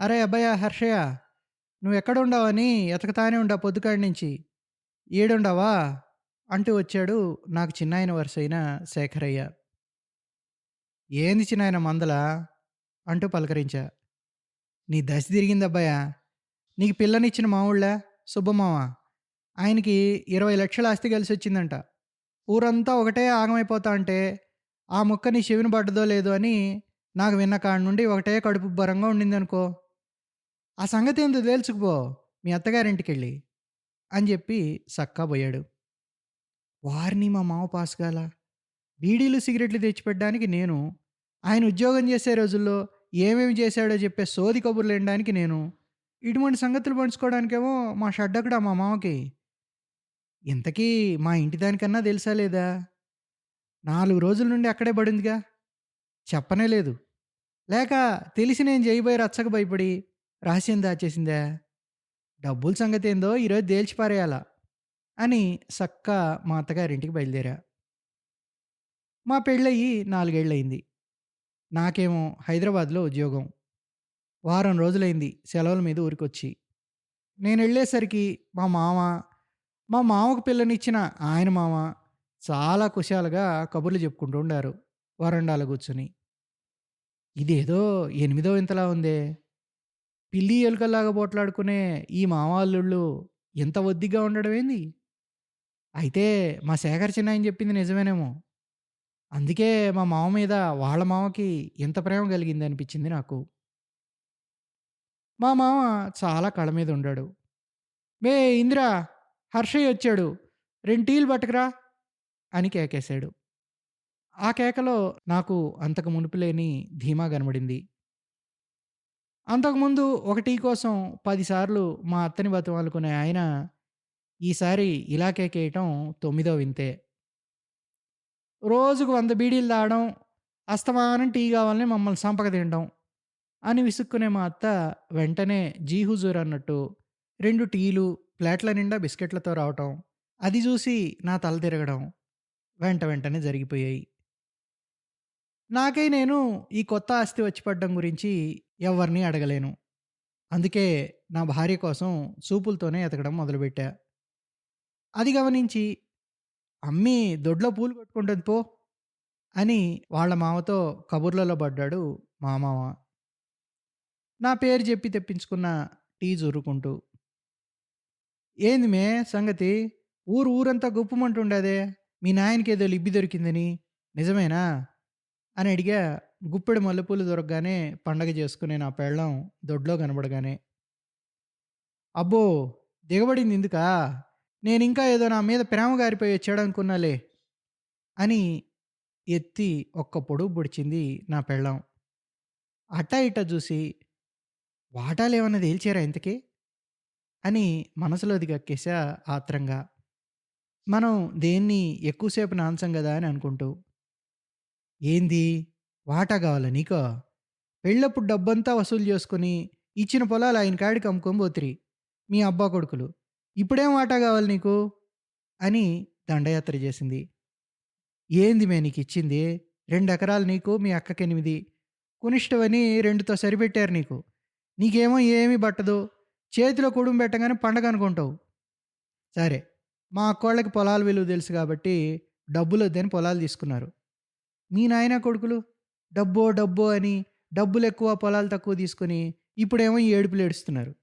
అరే అబ్బయ్య హర్షయ్య నువ్వు ఎక్కడుండవని ఎతకతానే ఉండా పొద్దుకాడి నుంచి. ఏడుండవా? అంటూ వచ్చాడు నాకు చిన్నాయన వరుసైన శేఖరయ్య. ఏంది చిన్నాయన మందల? అంటూ పలకరించా. నీ దశ తిరిగిందబ్బాయా నీకు పిల్లనిచ్చిన మావుళ్ళా? సుబ్బమావ ఆయనకి ఇరవై లక్షల ఆస్తి కలిసి వచ్చిందంట ఊరంతా ఒకటే ఆగమైపోతా అంటే ఆ ముక్క నీ చెవిని పడ్డదో లేదో అని నాకు విన్న కాడి నుండి ఒకటే కడుపు బరంగా ఉండిందనుకో. ఆ సంగతి ఏందో తేల్చుకుపో మీ అత్తగారింటికెళ్ళి అని చెప్పి సక్కా పోయాడు. వారిని మా మామ పాస్ కాల బీడీలు సిగరెట్లు తెచ్చిపెట్టడానికి నేను ఆయన ఉద్యోగం చేసే రోజుల్లో ఏమేమి చేశాడో చెప్పే సోది కబుర్లు వినడానికి నేను ఇటువంటి సంగతులు పంచుకోవడానికేమో మా షడ్డక్కడ మా మామకి. ఇంతకీ మా ఇంటి దానికన్నా తెలుసా లేదా? నాలుగు రోజుల నుండి అక్కడే పడిందిగా. చెప్పనే లేదు. లేక తెలిసి నేను చేయబోయే రచ్చకు భయపడి రహస్యం దాచేసిందే డబ్బుల సంగతి ఏందో ఈరోజు తేల్చిపారేయాల అని సక్క మా అత్తగారింటికి బయలుదేరా. మా పెళ్ళయి నాలుగేళ్ళయింది. నాకేమో హైదరాబాద్లో ఉద్యోగం. వారం రోజులైంది సెలవుల మీద ఊరికొచ్చి. నేను వెళ్ళేసరికి మా మామ మా మామకు పిల్లనిచ్చిన ఆయన మామ చాలా కుశాలుగా కబుర్లు చెప్పుకుంటూ ఉండారు. వరండాలో కూర్చుని. ఇదేదో ఎనిమిదో ఇంతలా ఉందే. పిల్లి ఎలుకల్లాగా పోట్లాడుకునే ఈ మామల్లుళ్ళు ఎంత ఒద్దిగా ఉండడం ఏంది? అయితే మా శేఖర్ చిన్నాయన చెప్పింది నిజమేనేమో. అందుకే మా మామ మీద వాళ్ళ మామకి ఎంత ప్రేమ కలిగింది అనిపించింది నాకు. మా మామ చాలా కళ మీద ఉండాడు. మే ఇందిరా హర్షయ్య వచ్చాడు. రెండు టీలు పట్టుకురా అని కేకేశాడు. ఆ కేకలో నాకు అంతకు మునుపు లేని ధీమా కనబడింది. అంతకుముందు ఒక టీ కోసం పదిసార్లు మా అత్తని బతిమాలుకునే ఆయన ఈసారి ఇలా కేకేయటం తొమ్మిదో వింతే. రోజుకు వంద బీడీలు తాగడం అస్తమానం టీ కావాలని మమ్మల్ని సంపక తినడం అని విసుక్కునే మా అత్త వెంటనే జీ హుజూర్ అన్నట్టు రెండు టీలు ప్లేట్ల నిండా బిస్కెట్లతో రావటం అది చూసి నా తల తిరగడం వెంట వెంటనే జరిగిపోయాయి. నాకై నేను ఈ కొత్త ఆస్తి వచ్చి పడ్డం గురించి ఎవరిని అడగలేను. అందుకే నా భార్య కోసం చూపులతోనే ఎతకడం మొదలుపెట్టా. అది గమనించి అమ్మి దొడ్లో పూలు కొట్టుకుంటుంది పో అని వాళ్ళ మామతో కబుర్లలో పడ్డాడు మా మావ నా పేరు చెప్పి తెప్పించుకున్న టీ జురుకుంటూ ఏంది మే సంగతి? ఊరు ఊరంతా గుప్పమంటుండేదే. మీ నాయనకి ఏదో లిబ్బి దొరికిందని. నిజమేనా? అని అడిగా గుప్పెడు మల్లెపూలు దొరకగానే పండగ చేసుకునే నా పెళ్ళం దొడ్లో కనబడగానే అబ్బో! దిగబడింది ఎందుకా? నేను ఇంకా ఏదో నా మీద ప్రేమ గారిపోయి వచ్చాడు అనుకున్నాలే అని ఎత్తి ఒక్క పొడుగు పొడిచింది నా పెళ్ళం. అట్టా ఇట్టా చూసి వాటాలేమన్నా తేల్చారా ఇంతకీ? అని మనసులోది కక్కేసా ఆత్రంగా. మనం దేన్ని ఎక్కువసేపు నాంచం కదా? అని అనుకుంటూ ఏంది? వాటా కావాలా నీకో? పెళ్ళప్పుడు డబ్బంతా వసూలు చేసుకుని ఇచ్చిన పొలాలు ఆయన కాడికి అమ్ముకొని పోతిరి మీ అబ్బా కొడుకులు. ఇప్పుడేం వాటా కావాలి నీకు? అని దండయాత్ర చేసింది. ఏంది మే నీకు ఇచ్చింది? రెండు ఎకరాలు నీకు మీ అక్కకి ఎనిమిది కునిష్టవని రెండుతో సరిపెట్టారు నీకు. నీకేమో ఏమీ పట్టదు చేతిలో కుడుం పెట్టగానే పండగ అనుకుంటావు. సరే మా అక్కోళ్ళకి పొలాల విలువ తెలుసు కాబట్టి డబ్బులు వద్దని పొలాలు తీసుకున్నారు. మీ నాయన కొడుకులు? డబ్బో డబ్బో అని డబ్బులు ఎక్కువ పొలాలు తక్కువ తీసుకొని ఇప్పుడేమో ఈ ఏడుపులు ఏడుస్తున్నారు.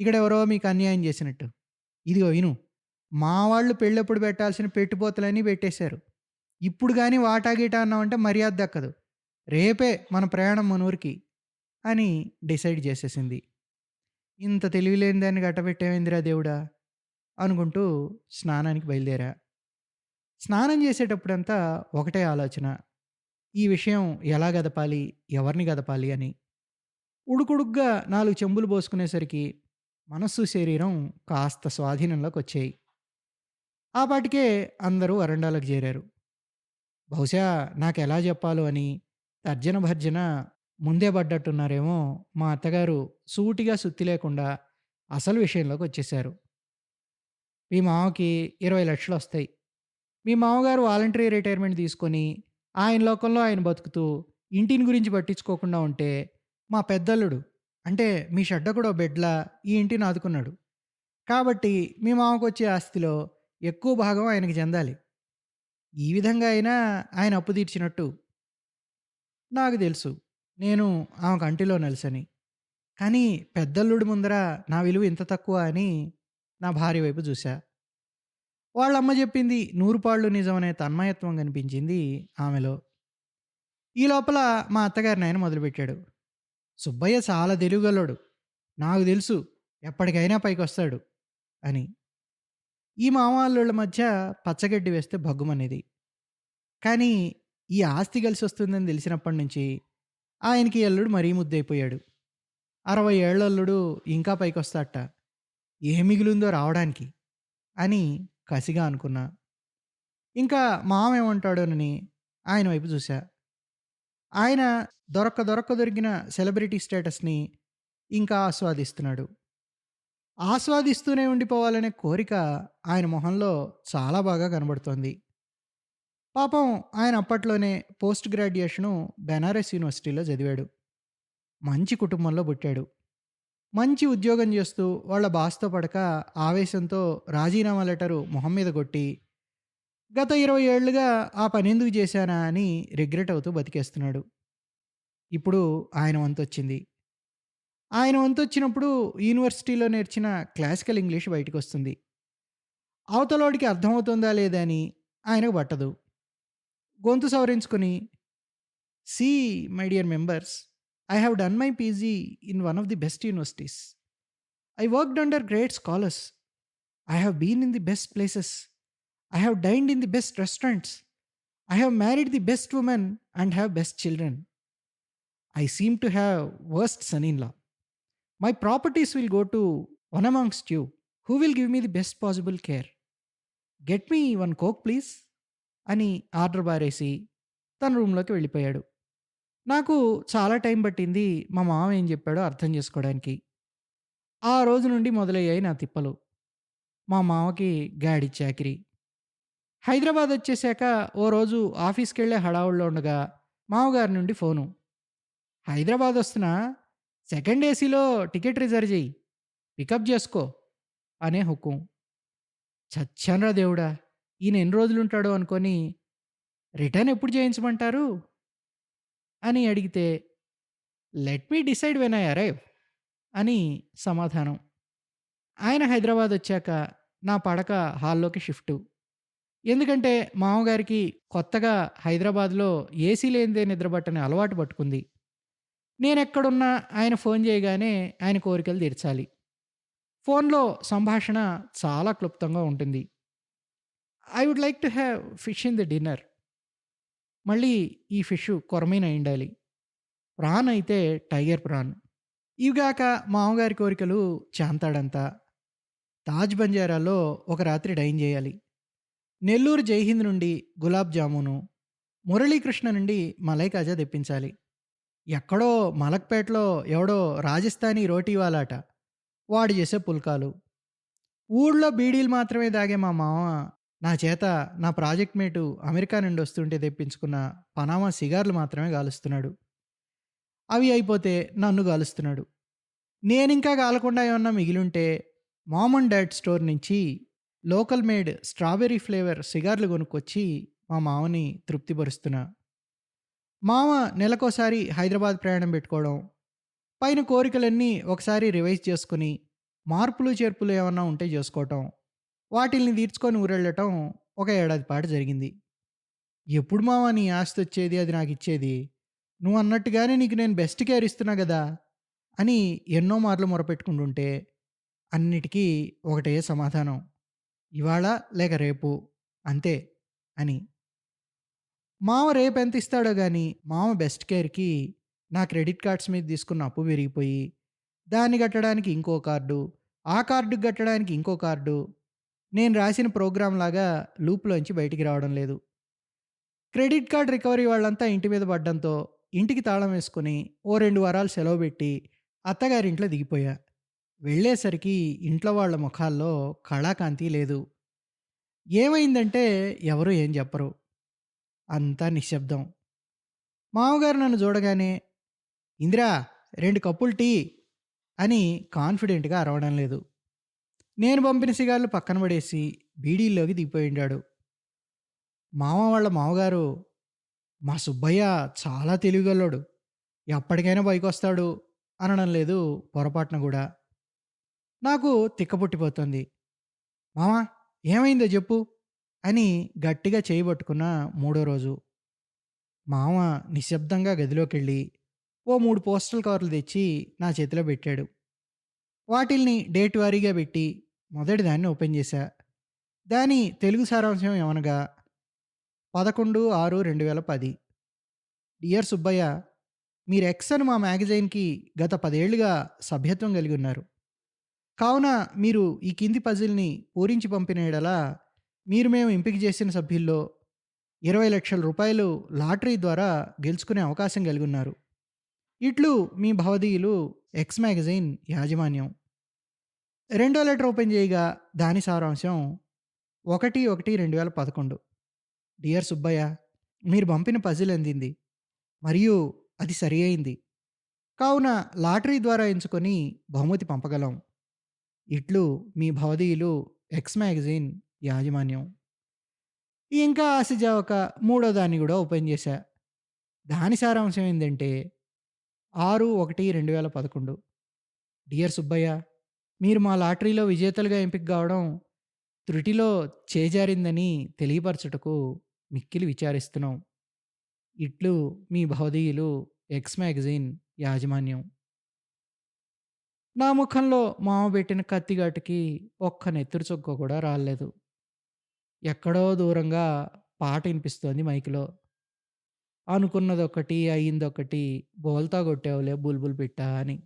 ఇక్కడ ఎవరో మీకు అన్యాయం చేసినట్టు. ఇదిగో విను మా వాళ్ళు పెళ్ళప్పుడు పెట్టాల్సిన పెట్టుపోతలన్నీ పెట్టేశారు. ఇప్పుడు కానీ వాటా గీటా అన్నామంటే మర్యాద దక్కదు. రేపే మన ప్రయాణం మన ఊరికి అని డిసైడ్ చేసేసింది. ఇంత తెలివిలేని దాన్ని గట్టబెట్టేమైందిరా దేవుడా? అనుకుంటూ స్నానానికి బయలుదేరా. స్నానం చేసేటప్పుడంతా ఒకటే ఆలోచన. ఈ విషయం ఎలా గదపాలి? ఎవరిని గదపాలి? అని ఉడుకుడుగ్గా నాలుగు చెంబులు పోసుకునేసరికి మనస్సు శరీరం కాస్త స్వాధీనంలోకి వచ్చాయి ఆ పాటికే అందరూ వరండాలకు చేరారు. బహుశా నాకు ఎలా చెప్పాలో అని తర్జన భర్జన ముందే పడ్డట్టున్నారేమో మా అత్తగారు సూటిగా సుత్తి లేకుండా అసలు విషయంలోకి వచ్చేశారు మీ మామకి ఇరవై లక్షలు వస్తాయి మీ మామగారు వాలంటరీ రిటైర్మెంట్ తీసుకొని ఆయన లోకంలో ఆయన బతుకుతూ ఇంటిని గురించి పట్టించుకోకుండా ఉంటే మా పెద్దల్లుడు అంటే మీ షడ్డకుడో బిడ్లా ఈ ఇంటిని ఆదుకున్నాడు. కాబట్టి మీ మామకొచ్చే ఆస్తిలో ఎక్కువ భాగం ఆయనకి చెందాలి. ఈ విధంగా అయినా ఆయన అప్పు తీర్చినట్టు. నాకు తెలుసు. నేను ఆమె కంటిలో నలుసని. కానీ పెద్దల్లుడి ముందర నా విలువ ఇంత తక్కువ అని నా భార్య వైపు చూశా వాళ్ళమ్మ చెప్పింది నూరుపాళ్ళు నిజమనే తన్మయత్వం కనిపించింది ఆమెలో. ఈ లోపల మా అత్తగారినాయన మొదలుపెట్టాడు. సుబ్బయ్య చాలా తెలివిగలోడు. నాకు తెలుసు ఎప్పటికైనా పైకొస్తాడు అని. ఈ మామల్లుళ్ళ మధ్య పచ్చగడ్డి వేస్తే భగ్గుమనేది. కానీ ఈ ఆస్తి కలిసొస్తుందని తెలిసినప్పటి నుంచి ఆయనకి అల్లుడు మరీ ముద్దయిపోయాడు. 60 ఏళ్ళ ఇంకా పైకొస్తాట ఏం మిగిలిందో రావడానికి అని కసిగా అనుకున్నా. ఇంకా మావేమంటాడోనని ఆయన వైపు చూశా ఆయన దొరక్క దొరక్క దొరికిన సెలబ్రిటీ స్టేటస్‌ని ఇంకా ఆస్వాదిస్తున్నాడు. ఆస్వాదిస్తూనే ఉండిపోవాలనే కోరిక ఆయన మొహంలో చాలా బాగా కనబడుతోంది. పాపం ఆయన అప్పట్లోనే పోస్ట్ గ్రాడ్యుయేషను బెనారస్ యూనివర్సిటీలో చదివాడు. మంచి కుటుంబంలో పుట్టాడు. మంచి ఉద్యోగం చేస్తూ వాళ్ళ బాస్‌తో పడక ఆవేశంతో రాజీనామా లెటరు మొహం మీద కొట్టి, గత 20 ఏళ్ళుగా ఆ పని ఎందుకు చేశానా అని రిగ్రెట్ అవుతూ బతికేస్తున్నాడు. ఇప్పుడు ఆయన వంతొచ్చింది. ఆయన వంతొచ్చినప్పుడు యూనివర్సిటీలో నేర్చిన క్లాసికల్ ఇంగ్లీష్ బయటికొస్తుంది. అవతలోడికి అర్థమవుతుందా లేదా అని ఆయనకు పట్టదు. గొంతు సవరించుకొని, see my dear members I have done my PG in one of the best universities. I worked under great scholars. I have been in the best places. I have dined in the best restaurants. I have married the best women and have best children. I seem to have worst son in law. My properties will go to one amongst you who will give me the best possible care. Get me one coke please అని order బారేసి తన రూమ్‌లోకి వెళ్ళిపోయాడు. నాకు చాలా time పట్టింది మా మామ ఏం చెప్పాడో అర్థం చేసుకోవడానికి. ఆ రోజు నుండి మొదలయ్యాయి నా తిప్పలు. మా మామకి గాడి చాకిరీ. హైదరాబాద్ వచ్చేసాక ఓ రోజు ఆఫీస్‌కెళ్ళే హడావుడిలో ఉండగా మామగారి నుండి ఫోను. హైదరాబాద్ వస్తున్నా సెకండ్ ఏసీలో టికెట్ రిజర్వ్ చేయి పికప్ చేసుకో అనే హుకుం. చచ్చానురా దేవుడా! ఈయన ఎన్ని రోజులుంటాడో అనుకోని రిటర్న్ ఎప్పుడు చేయించమంటారు? అని అడిగితే let me decide when I arrive అని సమాధానం. ఆయన హైదరాబాద్ వచ్చాక నా పడక హాల్లోకి షిఫ్టు. ఎందుకంటే మామగారికి కొత్తగా హైదరాబాద్‌లో ఏసీ లేనిదే నిద్రపట్టని అలవాటు పట్టుకుంది. నేను ఎక్కడున్నా ఆయన ఫోన్ చేయగానే ఆయన కోరికలు తీర్చాలి. ఫోన్‌లో సంభాషణ చాలా క్లుప్తంగా ఉంటుంది. I would like to have fish in the dinner. మళ్ళీ ఈ ఫిష్ కొరమైన ఉండాలి ప్రాన్ అయితే టైగర్ ప్రాన్. ఇవిగాక మామగారి కోరికలు చాంతాడంతా తాజ్ బంజారాలో ఒక రాత్రి డైన్ చేయాలి. నెల్లూరు జైహింద్ నుండి గులాబ్ జామును, మురళీకృష్ణ నుండి మలై కాజా తెప్పించాలి. ఎక్కడో మలక్పేటలో ఎవడో రాజస్థానీ రోటీవాలాట. వాడు చేసే పుల్కాలు. ఊళ్ళో బీడీలు మాత్రమే తాగే మా మామ నా చేత నా ప్రాజెక్ట్ మేటు అమెరికా నుండి వస్తుంటే తెప్పించుకున్న పనామా సిగార్లు మాత్రమే గాలుస్తున్నాడు అవి అయిపోతే నన్ను గాలుస్తున్నాడు నేనింకా గాలకుండా ఏమన్నా మిగిలుంటే మామ్ అండ్ డాడ్ స్టోర్ నుంచి లోకల్ మేడ్ స్ట్రాబెర్రీ ఫ్లేవర్ సిగార్లు కొనుక్కొచ్చి మా మామని తృప్తిపరుస్తున్నా. మామ నెలకోసారి హైదరాబాద్ ప్రయాణం పెట్టుకోవడం, పైన కోరికలన్నీ ఒకసారి రివైజ్ చేసుకుని మార్పులు చేర్పులు ఏమన్నా ఉంటే చేసుకోవటం, వాటిల్ని తీర్చుకొని ఊరెళ్ళటం ఒక ఏడాది పాటు జరిగింది. ఎప్పుడు మావా నీ ఆస్తొచ్చేది అది నాకు ఇచ్చేది నువ్వు అన్నట్టుగానే నీకు నేను బెస్ట్ కేర్ ఇస్తున్నా కదా అని ఎన్నో మార్లు మొరపెట్టుకుంటుంటే, అన్నిటికీ ఒకటే సమాధానం. ఇవాళ లేక రేపు అంతే అని. మామ ఇస్తాడో కానీ మామ బెస్ట్ కేర్‌కి నా క్రెడిట్ కార్డ్స్ మీద తీసుకున్న అప్పు పెరిగిపోయి, దాన్ని కట్టడానికి ఇంకో కార్డు, ఆ కార్డుకి కట్టడానికి ఇంకో కార్డు, నేను రాసిన ప్రోగ్రామ్‌లాగా లూప్‌లోంచి బయటికి రావడం లేదు. క్రెడిట్ కార్డ్ రికవరీ వాళ్ళంతా ఇంటి మీద పడ్డంతో, ఇంటికి తాళం వేసుకుని ఓ రెండు వారాలు సెలవు పెట్టి, అత్తగారింట్లో దిగిపోయా. వెళ్ళేసరికి ఇంట్లో వాళ్ళ ముఖాల్లో కళాకాంతి లేదు. ఏమైందంటే ఎవరు ఏం చెప్పరు. అంతా నిశ్శబ్దం. మామగారు నన్ను చూడగానే, ఇందిరా రెండు కప్పులు టీ అని కాన్ఫిడెంట్‌గా అరవడం లేదు. నేను పంపిన సిగార్లు పక్కన పడేసి బీడీల్లోకి దిగిపోయుండాడు. మామ వాళ్ళ మామగారు, "మా సుబ్బయ్య చాలా తెలివిగల్లోడు. ఎప్పటికైనా పైకొస్తాడు" అనడం లేదు పొరపాటున కూడా నాకు తిక్క పుట్టిపోతుంది. "మామ ఏమైందో చెప్పు అని గట్టిగా చేయబట్టుకున్న మూడో రోజు. మామ నిశ్శబ్దంగా గదిలోకి వెళ్ళి ఓ మూడు పోస్టల్ కవర్లు తెచ్చి నా చేతిలో పెట్టాడు. వాటిల్ని డేట్ వారీగా పెట్టి మొదటి దాన్ని ఓపెన్ చేశా. దాని తెలుగు సారాంశం ఏమనగా 11/6/2010 డియర్ సుబ్బయ్య! మీరు ఎక్స్ అని మా మ్యాగజైన్‌కి గత పదేళ్ళుగా సభ్యత్వం కలిగి ఉన్నారు. కావున మీరు ఈ కింది పజిల్‌ని పూరించి పంపిన ఎడలా మీరు మేము ఎంపిక చేసిన సభ్యుల్లో ఇరవై లక్షల రూపాయలు లాటరీ ద్వారా గెలుచుకునే అవకాశం కలిగి ఉన్నారు ఇట్లు మీ భవదీయులు ఎక్స్ మ్యాగజైన్ యాజమాన్యం. రెండో లెటర్ ఓపెన్ చేయగా దాని సారాంశం 1/1/2011 డియర్ సుబ్బయ్య! మీరు పంపిన పజిల్ అందింది. మరియు అది సరి అయింది. కావున లాటరీ ద్వారా ఎంచుకొని బహుమతి పంపగలం. ఇట్లు మీ భవదీయులు ఎక్స్ మ్యాగజైన్ యాజమాన్యం. ఇంకా ఆశజావక మూడో దాన్ని కూడా ఓపెన్ చేశా. దాని సారాంశం ఏంటంటే ఆరు ఒకటి రెండు వేల పదకొండు డియర్ సుబ్బయ్య! మీరు మా లాటరీలో విజేతలుగా ఎంపిక కావడం త్రుటిలో చేజారిందని తెలియపరచుటకు మిక్కిలి విచారిస్తున్నాం. ఇట్లు మీ భవదీయులు ఎక్స్ మ్యాగజైన్ యాజమాన్యం. నా ముఖంలో మామ పెట్టిన కత్తిఘాటుకి ఒక్క నెత్తురు చుక్క కూడా రాలేదు ఎక్కడో దూరంగా పాట వినిపిస్తోంది మైక్‌లో. అనుకున్నదొకటి, అయిందొకటి బోల్తా కొట్టావులే బుల్బుల్ పెట్టా అని.